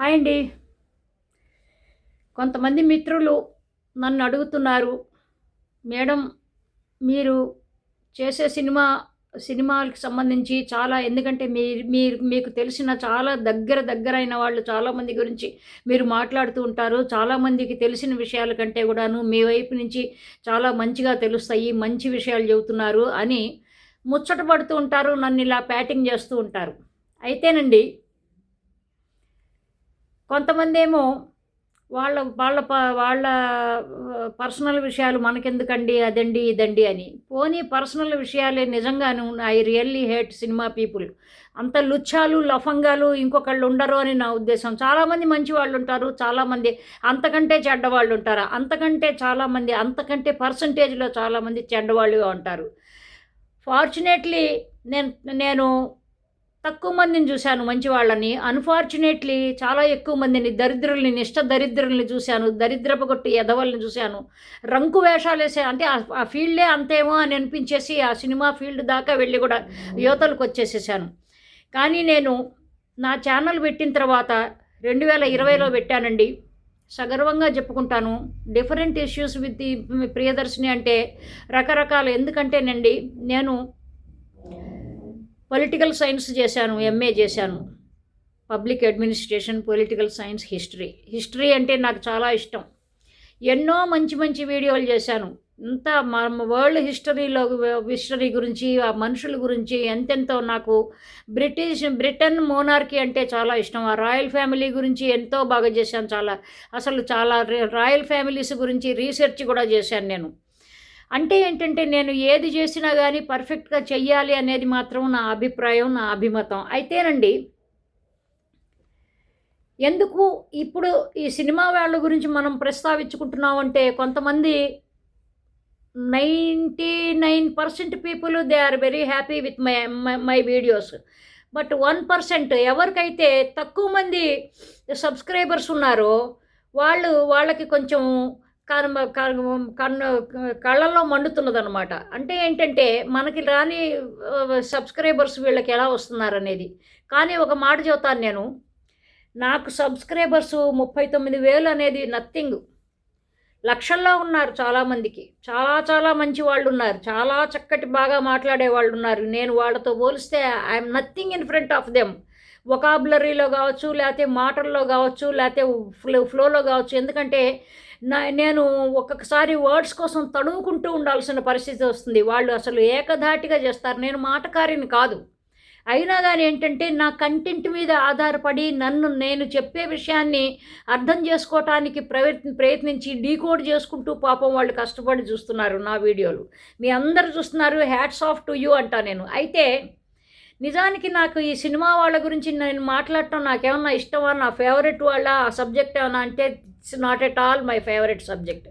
Hi అండి. కొంతమంది మిత్రులు నన్ను అడుగుతున్నారు మేడం మీరు చేసే సినిమా సినిమాలకు సంబంధించి చాలా ఎందుకంటే మీరు మీరు మీకు తెలిసిన చాలా దగ్గర దగ్గరైన వాళ్ళు చాలామంది గురించి మీరు మాట్లాడుతూ ఉంటారు. చాలామందికి తెలిసిన విషయాల కంటే కూడాను మీ వైపు నుంచి చాలా మంచిగా తెలుస్తాయి మంచి విషయాలు చెబుతున్నారు అని ముచ్చట పడుతూ ఉంటారు నన్ను ఇలా ప్యాటింగ్ చేస్తూ ఉంటారు. అయితేనండి కొంతమంది ఏమో వాళ్ళ వాళ్ళ ప వాళ్ళ పర్సనల్ విషయాలు మనకెందుకండి అదండి ఇదండి అని. పోనీ పర్సనల్ విషయాలే నిజంగాను I really hate cinema people. అంత లుచ్చాలు లఫంగాలు ఇంకొకళ్ళు ఉండరు అని నా ఉద్దేశం. చాలామంది మంచి వాళ్ళు ఉంటారు చాలామంది అంతకంటే చెడ్డవాళ్ళు ఉంటారు అంతకంటే చాలామంది అంతకంటే పర్సంటేజ్లో చాలామంది చెడ్డవాళ్ళుగా ఉంటారు. ఫార్చునేట్లీ నేను నేను తక్కువ మందిని చూశాను మంచి వాళ్ళని. అన్ఫార్చునేట్లీ చాలా ఎక్కువ మందిని దరిద్రుల్ని నిష్ట దరిద్రుల్ని చూశాను. దరిద్రపు కొట్టి ఎదవల్ని చూశాను. రంకు వేషాలు వేసే అంటే ఆ- ఫీల్డే అంతేమో అని అనిపించేసి ఆ సినిమా ఫీల్డ్ దాకా వెళ్ళి కూడా యువతలకు వచ్చేసేసాను. కానీ నేను నా ఛానల్ పెట్టిన తర్వాత రెండు వేల ఇరవైలో పెట్టానండి. సగర్వంగా చెప్పుకుంటాను. డిఫరెంట్ ఇష్యూస్ విత్ ప్రియదర్శిని అంటే రకరకాల. ఎందుకంటేనండి నేను పొలిటికల్ సైన్స్ చేశాను ఎంఏ చేశాను. Public administration political science history. History అంటే నాకు చాలా ఇష్టం. ఎన్నో మంచి మంచి వీడియోలు చేశాను. ఇంత మా వరల్డ్ హిస్టరీలో హిస్టరీ గురించి ఆ మనుషుల గురించి ఎంతెంతో నాకు బ్రిటిష్ బ్రిటన్ మోనార్కీ అంటే చాలా ఇష్టం. ఆ రాయల్ ఫ్యామిలీ గురించి ఎంతో బాగా చేశాను చాలా. అసలు చాలా రాయల్ ఫ్యామిలీస్ గురించి రీసెర్చ్ కూడా చేశాను నేను. అంటే ఏంటంటే నేను ఏది చేసినా కానీ పర్ఫెక్ట్గా చెయ్యాలి అనేది మాత్రం నా అభిప్రాయం నా అభిమతం. అయితేనండి ఎందుకు ఇప్పుడు ఈ సినిమా వాళ్ళ గురించి మనం ప్రస్తావించుకుంటున్నాం అంటే కొంతమంది ninety nine percent people they are very happy with my my videos. But one percent ఎవరికైతే తక్కువ మంది సబ్స్క్రైబర్స్ ఉన్నారో వాళ్ళు వాళ్ళకి కొంచెం కర్మ కర్మ కన్ను కళ్ళల్లో మండుతున్నదనమాట అంటే ఏంటంటే మనకి రాని సబ్స్క్రైబర్స్ వీళ్ళకి ఎలా వస్తున్నారనేది. కానీ ఒక మాట చెబుతాను నేను. నాకు సబ్స్క్రైబర్స్ ముప్పై తొమ్మిది వేలు అనేది నథింగ్. లక్షల్లో ఉన్నారు చాలామందికి. చాలా చాలా మంచి వాళ్ళు ఉన్నారు. చాలా చక్కటి బాగా మాట్లాడే వాళ్ళు ఉన్నారు. నేను వాళ్ళతో పోలిస్తే I'm nothing in front of them. ఒకాబులరీలో కావచ్చు లేకపోతే మాటల్లో కావచ్చు లేకపోతే ఫ్లో ఫ్లోలో కావచ్చు. ఎందుకంటే నా నేను ఒక్కొక్కసారి వర్డ్స్ కోసం తడువుకుంటూ ఉండాల్సిన పరిస్థితి వస్తుంది. వాళ్ళు అసలు ఏకధాటిగా చేస్తారు. నేను మాటకారిని కాదు. అయినా కానీ ఏంటంటే నా కంటెంట్ మీద ఆధారపడి నన్ను నేను చెప్పే విషయాన్ని అర్థం చేసుకోవటానికి ప్రయత్న ప్రయత్నించి డీకోడ్ చేసుకుంటూ పాపం వాళ్ళు కష్టపడి చూస్తున్నారు నా వీడియోలు. మీ అందరు చూస్తున్నారు హ్యాట్స్ ఆఫ్ టు యూ అంటా నేను. అయితే నిజానికి నాకు ఈ సినిమా వాళ్ళ గురించి నేను మాట్లాడటం నాకేమన్నా ఇష్టమా? నా ఫేవరెట్ వాళ్ళ ఆ సబ్జెక్ట్ ఏమన్నా అంటే it's not at all my favourite subject.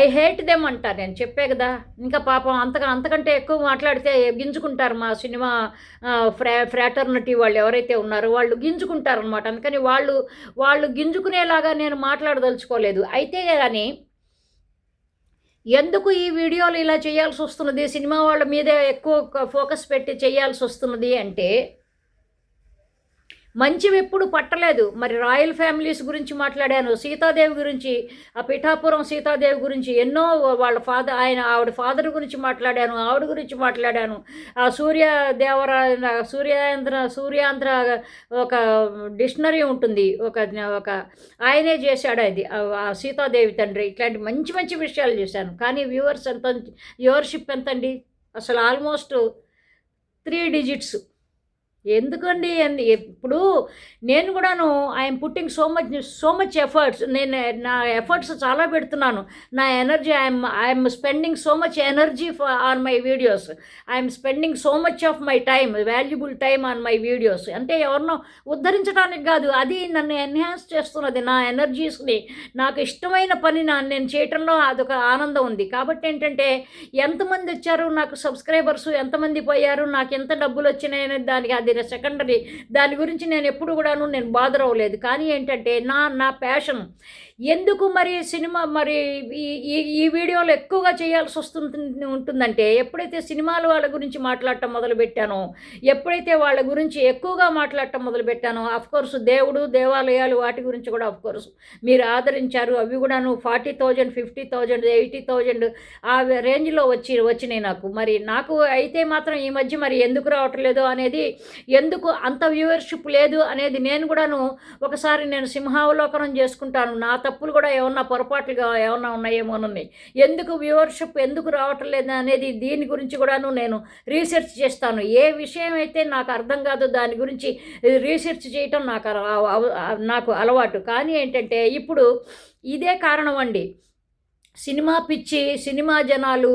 I hate them అంటారు నేను చెప్పే కదా. ఇంకా పాపం అంతగా అంతకంటే ఎక్కువ మాట్లాడితే గింజుకుంటారు మా సినిమా ఫ్రా ఫ్రాటర్నిటీ వాళ్ళు ఎవరైతే ఉన్నారో వాళ్ళు గింజుకుంటారు అనమాట అందుకని వాళ్ళు వాళ్ళు గింజుకునేలాగా నేను మాట్లాడదలుచుకోలేదు. అయితే కానీ ఎందుకు ఈ వీడియోలు ఇలా చేయాల్సి వస్తున్నది? సినిమా వాళ్ళ మీదే ఎక్కువ ఫోకస్ పెట్టి చేయాల్సి వస్తున్నది అంటే మంచివి ఎప్పుడు పట్టలేదు. మరి రాయల్ ఫ్యామిలీస్ గురించి మాట్లాడాను. సీతాదేవి గురించి ఆ పిఠాపురం సీతాదేవి గురించి ఎన్నో వాళ్ళ ఫాదర్ ఆయన ఆవిడ ఫాదర్ గురించి మాట్లాడాను ఆవిడ గురించి మాట్లాడాను. ఆ సూర్య దేవరా సూర్యాంధ్ర సూర్యాంధ్ర ఒక డిక్షనరీ ఉంటుంది. ఒక ఒక ఆయనే చేశాడు అది. ఆ- ఆ సీతాదేవి తండ్రి. ఇట్లాంటి మంచి మంచి విషయాలు చేశాను. కానీ వ్యూవర్స్ ఎంత వ్యూవర్షిప్ ఎంతండి? అసలు ఆల్మోస్ట్ త్రీ డిజిట్స్. ఎందుకండి ఇప్పుడు నేను కూడాను I'm putting so much so much efforts నేను నా ఎఫర్ట్స్ చాలా పెడుతున్నాను. నా energy I'm I'm spending so much energy on my videos I'm spending so much of my time valuable time on my videos అంటే ఎవరినో ఉద్ధరించడానికి కాదు అది నన్ను ఎన్హాన్స్ చేస్తున్నది. నా ఎనర్జీస్ని నాకు ఇష్టమైన పని నా నేను చేయటంలో అదొక ఆనందం ఉంది. కాబట్టి ఏంటంటే ఎంతమంది వచ్చారు నాకు సబ్స్క్రైబర్స్ ఎంతమంది పోయారు నాకు ఎంత డబ్బులు వచ్చినాయనే దానికి అది అది సెకండరీ. దాని గురించి నేను ఎప్పుడు కూడాను నేను బాధర్ అవ్వలేదు కానీ ఏంటంటే నా నా ప్యాషన్ ఎందుకు మరి సినిమా మరి ఈ ఈ ఈ వీడియోలు ఎక్కువగా చేయాల్సి వస్తుంది ఉంటుందంటే ఎప్పుడైతే సినిమాలు వాళ్ళ గురించి మాట్లాడటం మొదలుపెట్టానో ఎప్పుడైతే వాళ్ళ గురించి ఎక్కువగా మాట్లాడటం మొదలుపెట్టానో కోర్స్ దేవుడు దేవాలయాలు వాటి గురించి కూడా కోర్స్ మీరు ఆదరించారు. అవి కూడాను forty thousand fifty thousand eighty thousand ఆ రేంజ్లో వచ్చి వచ్చినాయి నాకు. మరి నాకు అయితే మాత్రం ఈ మధ్య మరి ఎందుకు రావట్లేదు అనేది ఎందుకు అంత వ్యూవర్షిప్ లేదు అనేది నేను కూడాను ఒకసారి నేను సింహావలోకనం చేసుకుంటాను. నా తప్పులు కూడా ఏమన్నా పొరపాట్లుగా ఏమన్నా ఉన్నాయేమోనని. ఎందుకు వ్యూవర్షిప్ ఎందుకు రావటం లేదు అనేది దీని గురించి కూడాను నేను రీసెర్చ్ చేస్తాను. ఏ విషయం అయితే నాకు అర్థం కాదు దాని గురించి రీసెర్చ్ చేయటం నాకు నాకు అలవాటు. కానీ ఏంటంటే ఇప్పుడు ఇదే కారణం అండి. సినిమా పిచ్చి సినిమా జనాలు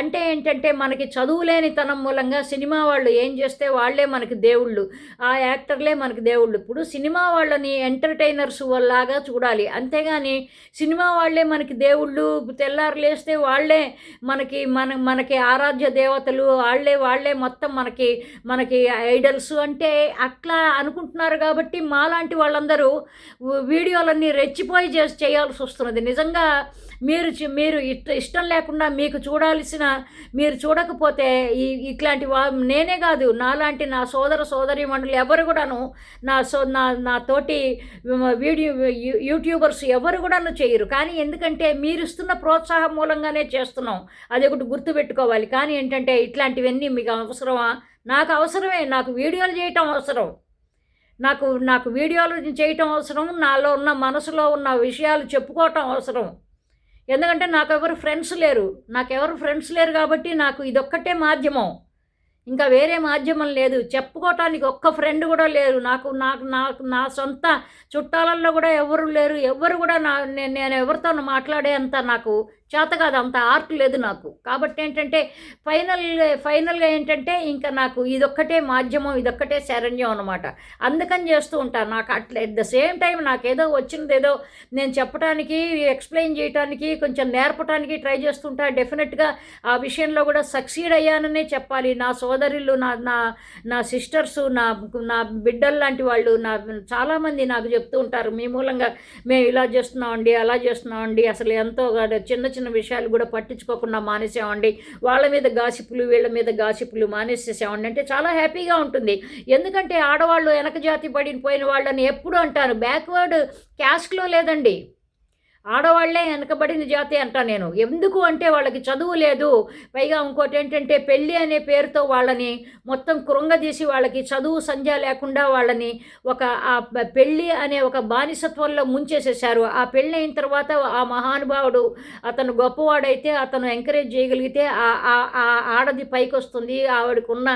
అంటే ఏంటంటే మనకి చదువులేనితనం మూలంగా సినిమా వాళ్ళు ఏం చేస్తే వాళ్ళే మనకి దేవుళ్ళు ఆ యాక్టర్లే మనకి దేవుళ్ళు. ఇప్పుడు సినిమా వాళ్ళని ఎంటర్టైనర్స్ లాగా చూడాలి. అంతేగాని సినిమా వాళ్ళే మనకి దేవుళ్ళు తెల్లారు లేస్తే వాళ్ళే మనకి మన మనకి ఆరాధ్య దేవతలు వాళ్ళే వాళ్ళే మొత్తం మనకి మనకి ఐడల్స్ అంటే అట్లా అనుకుంటున్నారు కాబట్టి మాలాంటి వాళ్ళందరూ వీడియోలన్నీ రెచ్చిపోయి చేసి చేయాల్సి వస్తున్నది. నిజంగా మీరు మీరు ఇష్ట ఇష్టం లేకుండా మీకు చూడాల్సిన మీరు చూడకపోతే ఈ ఇట్లాంటి వా నేనే కాదు నాలాంటి నా సోదర సోదరి మండలి ఎవరు కూడాను నా సో నా నా తోటి వీడియో యూట్యూబర్స్ ఎవరు కూడాను చేయరు. కానీ ఎందుకంటే మీరు ఇస్తున్న ప్రోత్సాహం మూలంగానే చేస్తున్నాం. అది ఒకటి గుర్తుపెట్టుకోవాలి. కానీ ఏంటంటే ఇట్లాంటివన్నీ మీకు అవసరమా? నాకు అవసరమే. నాకు వీడియోలు చేయటం అవసరం. నాకు నాకు వీడియోలు చేయటం అవసరం. నాలో ఉన్న మనసులో ఉన్న విషయాలు చెప్పుకోవటం అవసరం. ఎందుకంటే నాకు ఎవరు ఫ్రెండ్స్ లేరు. నాకు ఎవరు ఫ్రెండ్స్ లేరు కాబట్టి నాకు ఇదొక్కటే మాధ్యమం. ఇంకా వేరే మాధ్యమం లేదు. చెప్పుకోవటానికి ఒక్క ఫ్రెండ్ కూడా లేరు. నాకు నాకు నాకు నా సొంత చుట్టాలల్లో కూడా ఎవరు లేరు. ఎవరు కూడా నా నేను నేను ఎవరితో మాట్లాడే అంత నాకు చేత కాదు అంత ఆర్ట్ లేదు నాకు. కాబట్టి ఏంటంటే ఫైనల్ ఫైనల్గా ఏంటంటే ఇంకా నాకు ఇదొక్కటే మాధ్యమం ఇదొక్కటే శరణ్యం అనమాట అందుకని చేస్తూ ఉంటాను. నాకు అట్లా ఎట్ ద సేమ్ టైం నాకేదో వచ్చినది ఏదో నేను చెప్పడానికి ఎక్స్ప్లెయిన్ చేయడానికి కొంచెం నేర్పడానికి ట్రై చేస్తుంటా. డెఫినెట్గా ఆ విషయంలో కూడా సక్సీడ్ అయ్యాననే చెప్పాలి. నా సోదరులు నా నా నా సిస్టర్స్ నా నా బిడ్డలు లాంటి వాళ్ళు నా చాలామంది నాకు చెప్తూ ఉంటారు. మీ మూలంగా మేము ఇలా చేస్తున్నామండి అలా చేస్తున్నామండి. అసలు ఎంతో చిన్న చిన్న చిన్న విషయాలు కూడా పట్టించుకోకుండా మానేసామండి వాళ్ళ మీద గాసిపులు వీళ్ళ మీద గాసిపులు మానేసేసామండి అంటే చాలా హ్యాపీగా ఉంటుంది. ఎందుకంటే ఆడవాళ్ళు వెనక జాతి పడిపోయిన వాళ్ళని ఎప్పుడు అంటారు? బ్యాక్వర్డ్ క్యాస్ట్లో లేదండి. ఆడవాళ్ళే వెనకబడిన జాతి అంటా నేను. ఎందుకు అంటే వాళ్ళకి చదువు లేదు. పైగా ఇంకోటి ఏంటంటే పెళ్ళి అనే పేరుతో వాళ్ళని మొత్తం కృంగదీసి వాళ్ళకి చదువు సంధ్య లేకుండా వాళ్ళని ఒక ఆ పెళ్ళి అనే ఒక బానిసత్వంలో ముంచేసేసారు ఆ పెళ్ళి అయిన తర్వాత ఆ మహానుభావుడు అతను గొప్పవాడైతే అతను ఎంకరేజ్ చేయగలిగితే ఆ ఆ- ఆ ఆడది పైకి వస్తుంది ఆవిడకున్న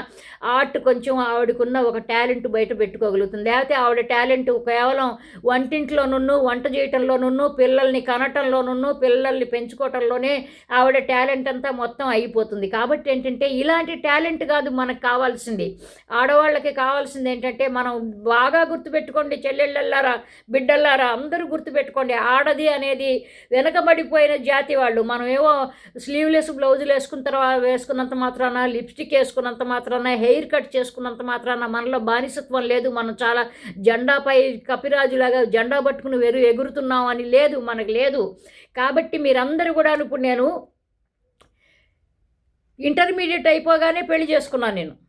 ఆర్ట్ కొంచెం ఆవిడకున్న ఒక టాలెంట్ బయట పెట్టుకోగలుగుతుంది. లేకపోతే ఆవిడ టాలెంట్ కేవలం వంటింట్లోనున్ను వంట చేయటంలోనున్ను పిల్లల్ని కనటంలోనున్ను పిల్లల్ని పెంచుకోవటంలోనే ఆవిడ టాలెంట్ అంతా మొత్తం అయిపోతుంది. కాబట్టి ఏంటంటే ఇలాంటి టాలెంట్ కాదు మనకు కావాల్సింది. ఆడవాళ్ళకి కావాల్సింది ఏంటంటే మనం బాగా గుర్తుపెట్టుకోండి చెల్లెళ్ళల్లారా బిడ్డల్లారా అందరూ గుర్తుపెట్టుకోండి. ఆడది అనేది వెనకబడిపోయిన జాతి వాళ్ళు. మనం ఏవో స్లీవ్లెస్ బ్లౌజులు వేసుకున్న తర్వాత వేసుకున్నంత మాత్రాన లిప్స్టిక్ వేసుకున్నంత మాత్రాన హెయిర్ కట్ చేసుకున్నంత మాత్రాన మనలో బానిసత్వం లేదు. మనం చాలా జెండాపై కపిరాజులాగా జెండా పట్టుకుని వెరు ఎగురుతున్నాం అని లేదు. మన మనకు లేదు. కాబట్టి మీరందరూ కూడా ఇప్పుడు నేను ఇంటర్మీడియట్ అయిపోగానే పెళ్ళి చేసుకున్నాను నేను.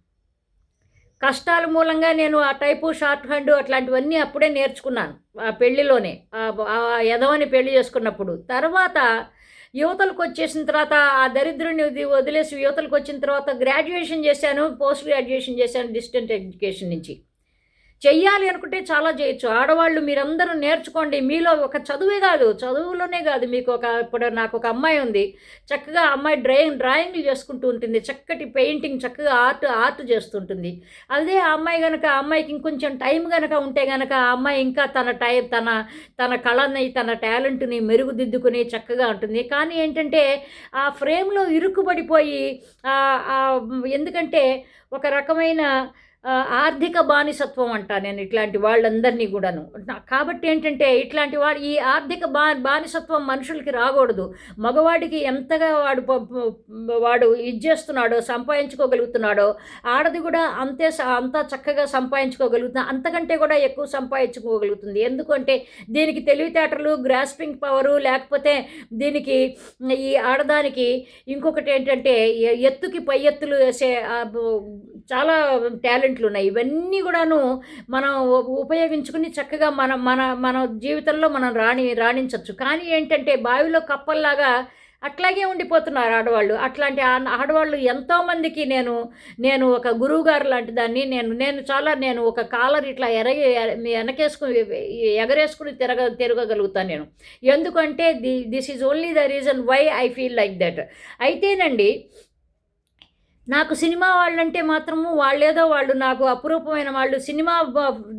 కష్టాల మూలంగా నేను ఆ టైపు షార్ట్ హ్యాండ్ అట్లాంటివన్నీ అప్పుడే నేర్చుకున్నాను. ఆ పెళ్ళిలోనే ఆ- ఆ పెళ్ళి చేసుకున్నప్పుడు. తర్వాత యువతలకు వచ్చేసిన తర్వాత ఆ దరిద్రుని వదిలేసి యువతలకు వచ్చిన తర్వాత గ్రాడ్యుయేషన్ చేశాను పోస్ట్ గ్రాడ్యుయేషన్ చేశాను డిస్టెంట్ ఎడ్యుకేషన్ నుంచి. చెయ్యాలి అనుకుంటే చాలా చేయొచ్చు. ఆడవాళ్ళు మీరందరూ నేర్చుకోండి. మీలో ఒక చదువే కాదు. చదువులోనే కాదు మీకు ఒక ఇప్పుడు నాకు ఒక అమ్మాయి ఉంది. చక్కగా అమ్మాయి డ్రాయింగ్ డ్రాయింగ్లు చేసుకుంటూ ఉంటుంది. చక్కటి పెయింటింగ్ చక్కగా ఆర్ట్ ఆర్ట్ చేస్తుంటుంది. అదే ఆ అమ్మాయి కనుక ఆ అమ్మాయికి ఇంకొంచెం టైం కనుక ఉంటే కనుక ఆ అమ్మాయి ఇంకా తన టైం తన తన కళని తన టాలెంట్ని మెరుగుదిద్దుకుని చక్కగా ఉంటుంది. కానీ ఏంటంటే ఆ ఫ్రేమ్లో ఇరుక్కుబడిపోయి ఎందుకంటే ఒక రకమైన ఆర్థిక బానిసత్వం అంట నేను ఇట్లాంటి వాళ్ళందరినీ కూడాను. కాబట్టి ఏంటంటే ఇట్లాంటి వాడు ఈ ఆర్థిక బా బానిసత్వం మనుషులకి రాకూడదు. మగవాడికి ఎంతగా వాడు వాడు ఇది చేస్తున్నాడో సంపాదించుకోగలుగుతున్నాడో ఆడది కూడా అంతే స- అంతా చక్కగా సంపాదించుకోగలుగుతుంది అంతకంటే కూడా ఎక్కువ సంపాదించుకోగలుగుతుంది. ఎందుకంటే దీనికి తెలివితేటలు గ్రాస్పింగ్ పవరు లేకపోతే దీనికి ఈ ఆడదానికి ఇంకొకటి ఏంటంటే ఎత్తుకి పై ఎత్తులు వేసే చాలా టాలెంట్ చాలా ఉన్నాయి. ఇవన్నీ కూడాను మనం ఉపయోగించుకుని చక్కగా మన మన మన జీవితంలో మనం రాణి రాణించవచ్చు కానీ ఏంటంటే బావిలో కప్పల్లాగా అట్లాగే ఉండిపోతున్నారు ఆడవాళ్ళు. అట్లాంటి ఆడవాళ్ళు ఎంతోమందికి నేను నేను ఒక గురువు గారు లాంటి దాన్ని నేను నేను చాలా నేను ఒక కాలర్ ఇట్లా ఎరగి వెనకేసుకుని ఎగరేసుకుని తిరగ తిరగగలుగుతాను నేను. ఎందుకంటే the this is only the reason why I feel like that అయితేనండి నాకు సినిమా వాళ్ళంటే మాత్రము వాళ్ళేదో వాళ్ళు నాకు అపురూపమైన వాళ్ళు సినిమా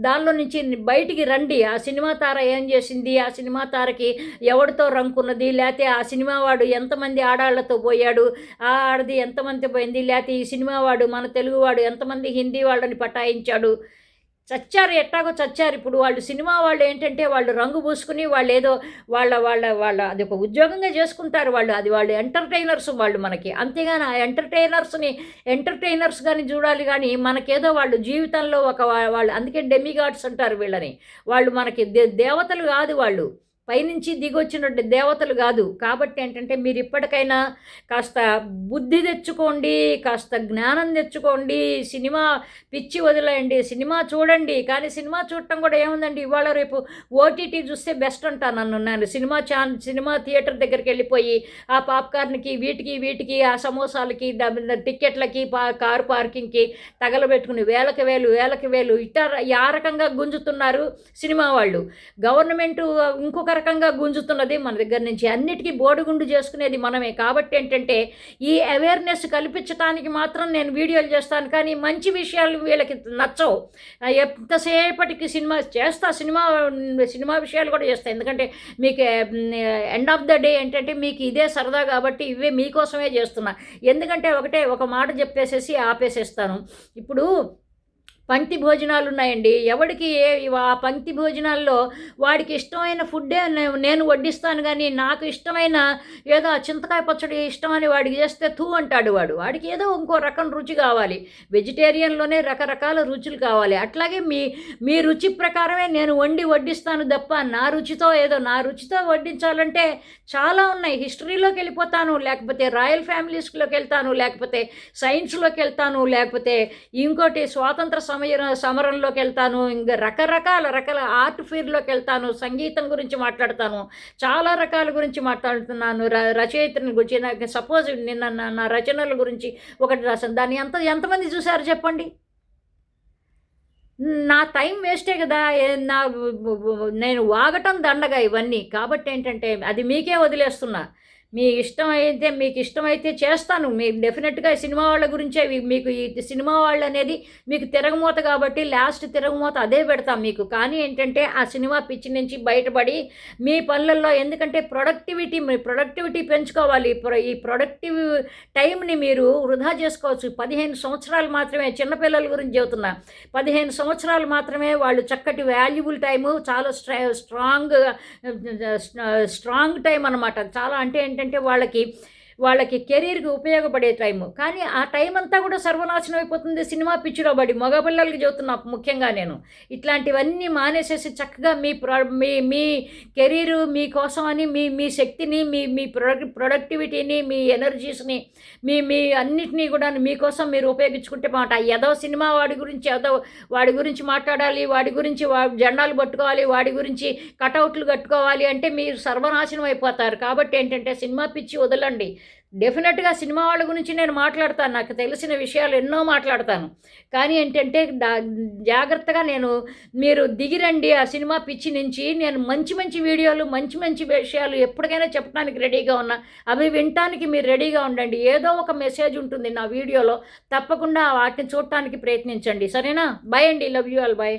దానిలో నుంచి బయటికి రండి. ఆ సినిమా తార ఏం చేసింది? ఆ సినిమా తారకి ఎవరితో రంకున్నది లేకపోతే ఆ సినిమా వాడు ఎంతమంది ఆడాళ్ళతో పోయాడు? ఆ ఆడది ఎంతమంది పోయింది? లేకపోతే ఈ సినిమా వాడు మన తెలుగువాడు ఎంతమంది హిందీ వాళ్ళని పటాయించాడు? చచ్చారు ఎట్టాగో చచ్చారు. ఇప్పుడు వాళ్ళు సినిమా వాళ్ళు ఏంటంటే వాళ్ళు రంగు పూసుకుని వాళ్ళు ఏదో వాళ్ళ వాళ్ళ వాళ్ళ అది ఒక ఉద్యోగంగా చేసుకుంటారు వాళ్ళు. అది వాళ్ళు ఎంటర్టైనర్స్ వాళ్ళు మనకి. అంతేగాని ఆ ఎంటర్టైనర్స్ని ఎంటర్టైనర్స్ కానీ చూడాలి కానీ మనకేదో వాళ్ళు జీవితంలో ఒక వాళ్ళు అందుకే డెమిగాడ్స్ అంటారు వీళ్ళని. వాళ్ళు మనకి దే దేవతలు కాదు వాళ్ళు. పైనుంచి దిగొచ్చినట్టు దేవతలు కాదు. కాబట్టి ఏంటంటే మీరు ఇప్పటికైనా కాస్త బుద్ధి తెచ్చుకోండి కాస్త జ్ఞానం తెచ్చుకోండి సినిమా పిచ్చి వదిలేయండి సినిమా చూడండి. కానీ సినిమా చూడటం కూడా ఏముందండి? ఇవాళ రేపు ఓటీటీ చూస్తే బెస్ట్ అంటాను నన్ను నేను. సినిమా ఛాన్ సినిమా థియేటర్ దగ్గరికి వెళ్ళిపోయి ఆ పాప్కార్న్కి వీటికి వీటికి ఆ సమోసాలకి టిక్కెట్లకి పా కారు పార్కింగ్కి తగలబెట్టుకుని వేలకు వేలు వేలకు వేలు ఇట్లా ఆ రకంగా గుంజుతున్నారు సినిమా వాళ్ళు. గవర్నమెంట్ ఇంకొక రకంగా గుంజుతున్నది మన దగ్గర నుంచి. అన్నిటికీ బోడిగుండు చేసుకునేది మనమే. కాబట్టి ఏంటంటే ఈ అవేర్నెస్ కల్పించడానికి మాత్రం నేను వీడియోలు చేస్తాను. కానీ మంచి విషయాలు వీళ్ళకి నచ్చవు. ఎంతసేపటికి సినిమా చేస్తా సినిమా సినిమా విషయాలు కూడా చేస్తాను ఎందుకంటే మీకు ఎండ్ ఆఫ్ ద డే ఏంటంటే మీకు ఇదే సరదా కాబట్టి ఇవే మీకోసమే చేస్తున్నా. ఎందుకంటే ఒకటే ఒక మాట చెప్పేసేసి ఆపేసేస్తాను. ఇప్పుడు పంక్తి భోజనాలు ఉన్నాయండి ఎవడికి ఏ ఆ పంక్తి భోజనాల్లో వాడికి ఇష్టమైన ఫుడ్డే నేను వడ్డిస్తాను కానీ నాకు ఇష్టమైన ఏదో చింతకాయ పచ్చడి ఇష్టమని వాడికి చేస్తే తూ అంటాడు వాడు. వాడికి ఏదో ఇంకో రకం రుచి కావాలి. వెజిటేరియన్లోనే రకరకాల రుచులు కావాలి. అట్లాగే మీ మీ రుచి ప్రకారమే నేను వండి వడ్డిస్తాను తప్ప నా రుచితో ఏదో నా రుచితో వడ్డించాలంటే చాలా ఉన్నాయి. హిస్టరీలోకి వెళ్ళిపోతాను లేకపోతే రాయల్ ఫ్యామిలీస్లోకి వెళ్తాను లేకపోతే సైన్స్లోకి వెళ్తాను లేకపోతే ఇంకోటి స్వాతంత్ర సమయ సమరంలోకి వెళ్తాను. ఇంకా రకరకాల రకాల ఆర్ట్ ఫీల్డ్లోకి వెళ్తాను. సంగీతం గురించి మాట్లాడతాను. చాలా రకాల గురించి మాట్లాడుతున్నాను. ర రచయితని గురించి నాకు సపోజ్ నిన్న నా నా రచనల గురించి ఒకటి రాశాను. దాన్ని ఎంత ఎంతమంది చూశారు చెప్పండి? నా టైం వేస్టే కదా. నా నేను వాగటం దండగా ఇవన్నీ. కాబట్టి ఏంటంటే అది మీకే వదిలేస్తున్నా. మీ ఇష్టం అయితే మీకు ఇష్టమైతే చేస్తాను. మీకు డెఫినెట్గా సినిమా వాళ్ళ గురించే మీకు ఈ సినిమా వాళ్ళు అనేది మీకు తిరగమూత కాబట్టి లాస్ట్ తిరగమూత అదే పెడతాం మీకు. కానీ ఏంటంటే ఆ సినిమా పిచ్చి నుంచి బయటపడి మీ పనులలో ఎందుకంటే ప్రొడక్టివిటీ మీ ప్రొడక్టివిటీ పెంచుకోవాలి. ఈ ప్రొడక్టివ్ టైంని మీరు వృధా చేసుకోవచ్చు. పదిహేను సంవత్సరాలు మాత్రమే చిన్నపిల్లల గురించి చెబుతున్నా. పదిహేను సంవత్సరాలు మాత్రమే వాళ్ళు చక్కటి వాల్యుబుల్ టైము చాలా స్ట్రా స్ట్రాంగ్ స్ట్రాంగ్ టైం అనమాట చాలా అంటే ఏంటంటే ఏంటంటే వాళ్ళకి వాళ్ళకి కెరీర్కి ఉపయోగపడే టైము. కానీ ఆ టైం అంతా కూడా సర్వనాశనం అయిపోతుంది. సినిమా పిచ్చిలో పడి మగపిల్లలకి చెబుతున్నా ముఖ్యంగా నేను. ఇట్లాంటివన్నీ మానేసేసి చక్కగా మీ ప్రొ మీ మీ కెరీరు మీకోసం అని మీ మీ శక్తిని మీ మీ ప్రొడక్ట్ ప్రొడక్టివిటీని మీ ఎనర్జీస్ని మీ మీ అన్నిటినీ కూడా మీకోసం మీరు ఉపయోగించుకుంటే మాట ఏదో సినిమా వాడి గురించి ఏదో వాడి గురించి మాట్లాడాలి వాడి గురించి వా జెండాలు పట్టుకోవాలి వాడి గురించి కటౌట్లు కట్టుకోవాలి అంటే మీరు సర్వనాశనం అయిపోతారు. కాబట్టి ఏంటంటే సినిమా పిచ్చి వదలండి. డెఫినెట్గా సినిమా వాళ్ళ గురించి నేను మాట్లాడతాను. నాకు తెలిసిన విషయాలు ఎన్నో మాట్లాడతాను. కానీ ఏంటంటే జాగ్రత్తగా నేను మీరు దిగిరండి ఆ సినిమా పిచ్చి నుంచి. నేను మంచి మంచి వీడియోలు మంచి మంచి విషయాలు ఎప్పటికైనా చెప్పడానికి రెడీగా ఉన్నా. అవి వినటానికి మీరు రెడీగా ఉండండి. ఏదో ఒక మెసేజ్ ఉంటుంది నా వీడియోలో. తప్పకుండా వాటిని చూడటానికి ప్రయత్నించండి. సరేనా? బై అండి. Love you all. బై